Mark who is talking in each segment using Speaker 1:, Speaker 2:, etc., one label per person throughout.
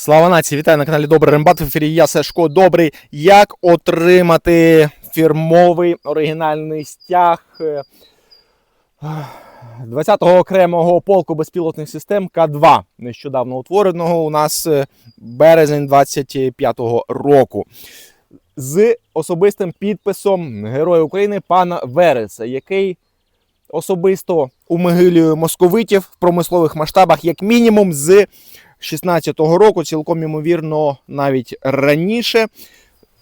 Speaker 1: Слава нації, вітаю на каналі Добрий Рембат. В ефірі я Сашко Добрий. Як отримати фірмовий оригінальний стяг е, 20-го окремого полку безпілотних систем К2, нещодавно утвореного у нас е, березень 25-го року. З особистим підписом Героя України пана Вереса, який особисто умигилює московитів в промислових масштабах, як мінімум з 16-го року, цілком ймовірно, навіть раніше.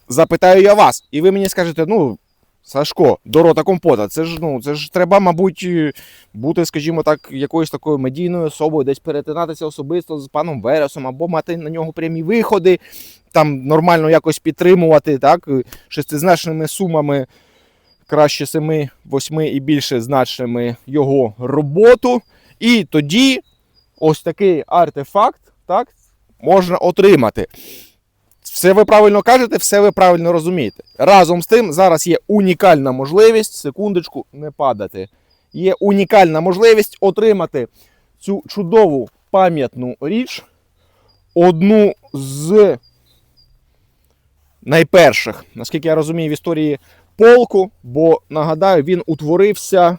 Speaker 1: Запитаю я вас, і ви мені скажете, ну, Сашко, до рота компота, це ж ну, це ж треба, мабуть, е, бути, скажімо так, якоюсь такою медійною особою, десь перетинатися особисто з паном Вересом, або мати на нього прямі виходи, там нормально якось підтримувати, так, е, шестизначними сумами, краще семи, восьми і більше значними його роботу. І тоді ось такий артефакт так, можна отримати. Все ви правильно кажете, все ви правильно розумієте. Разом з тим, зараз є унікальна можливість, секундочку, не падати. Є унікальна можливість отримати цю чудову пам'ятну річ, одну з найперших, наскільки я розумію, в історії полку, бо нагадаю, він утворився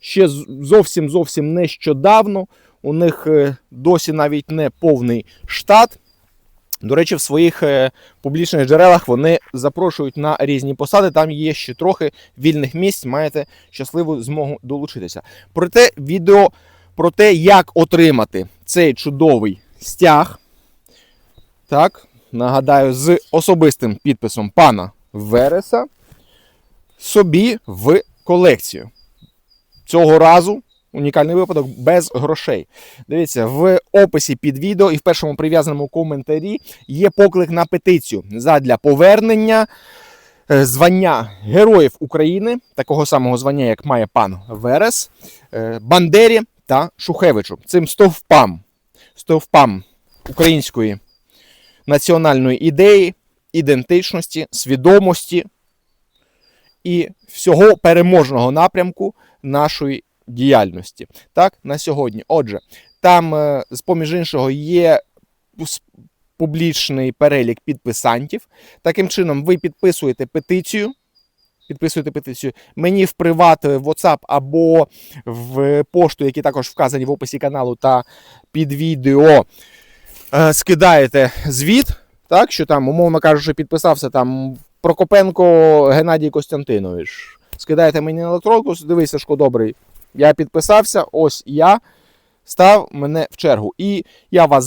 Speaker 1: ще зовсім зовсім нещодавно. У них е, досі навіть не повний штат. До речі, в своїх е, публічних джерелах вони запрошують на різні посади. Там є ще трохи вільних місць. Маєте щасливу змогу долучитися. Проте відео про те, як отримати цей чудовий стяг. Так, нагадаю, з особистим підписом пана Вереса собі в колекцію. Цього разу унікальний випадок без грошей. Дивіться, в описі під відео і в першому прив'язаному коментарі є поклик на петицію задля повернення е, звання Героїв України, такого самого звання, як має пан Верес, е, Бандері та Шухевичу. Цим стовпам, стовпам української національної ідеї, ідентичності, свідомості і всього переможного напрямку нашої діяльності. Так, на сьогодні. Отже, там, е, з поміж іншого, є публічний перелік підписантів. Таким чином, ви підписуєте петицію. Підписуєте петицію мені в приват в WhatsApp або в пошту, які також вказані в описі каналу та під відео. Е, Скидаєте звіт, так, що там, умовно кажучи, підписався там Прокопенко Геннадій Костянтинович. Скидаєте мені на електронку, дивись, Сашко добрий. Я підписався, ось я став мене в чергу. І я вас